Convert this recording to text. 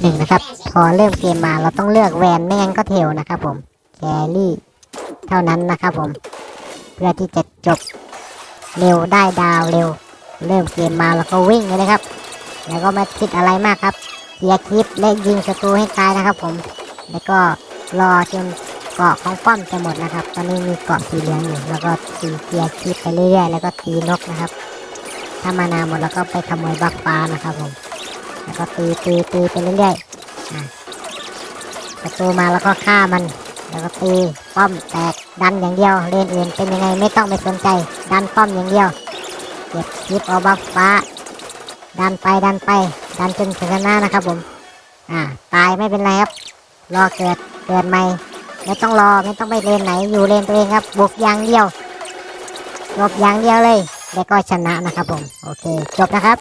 หนึ่งนะครับ พอเริ่มเกมมาเราต้องเลือกแวนไม่งั้นก็เทลนะครับผมแครี่เท่านั้นนะครับผม เพื่อที่จะจบเร็วได้ดาวเร็ว เริ่มเกมมาแล้วก็วิ่งเลยนะครับ แล้วก็ไม่คิดอะไรมากครับเคลียร์คลิปและยิงศัตรูให้ตายนะครับผม แล้วก็รอจนเกาะของป้อมจะหมดนะครับ ตอนนี้มีเกาะสีเหลืองอยู่ แล้วก็ตีเคลียร์คลิปไปเรื่อยๆ แล้วก็ตีนกนะครับ ถ้ามานาหมดแล้วก็ไปขโมยบัฟฟ้านะครับผม ก็ตีตีตีไปเรื่อยๆอะศัตรูมาแล้วก็ฆ่ามัน แล้วก็ตีป้อมแตกดันอย่างเดียวเลนอื่นเป็นยังไงไม่ต้องไปสนใจ ดันป้อมอย่างเดียวเก็บคลิปเอาบัฟฟ้า ดันไปดันไป ดันจนชนะนะครับผม อ่าตายไม่เป็นไรครับ รอเกิดเกิดใหม่ไม่ต้องรอไม่ต้องไปเลนไหนอยู่เลนตัวเองครับบุกอย่างเดียวจบอย่างเดียวเลย แล้วก็ชนะนะครับผม โอเค จบนะครับ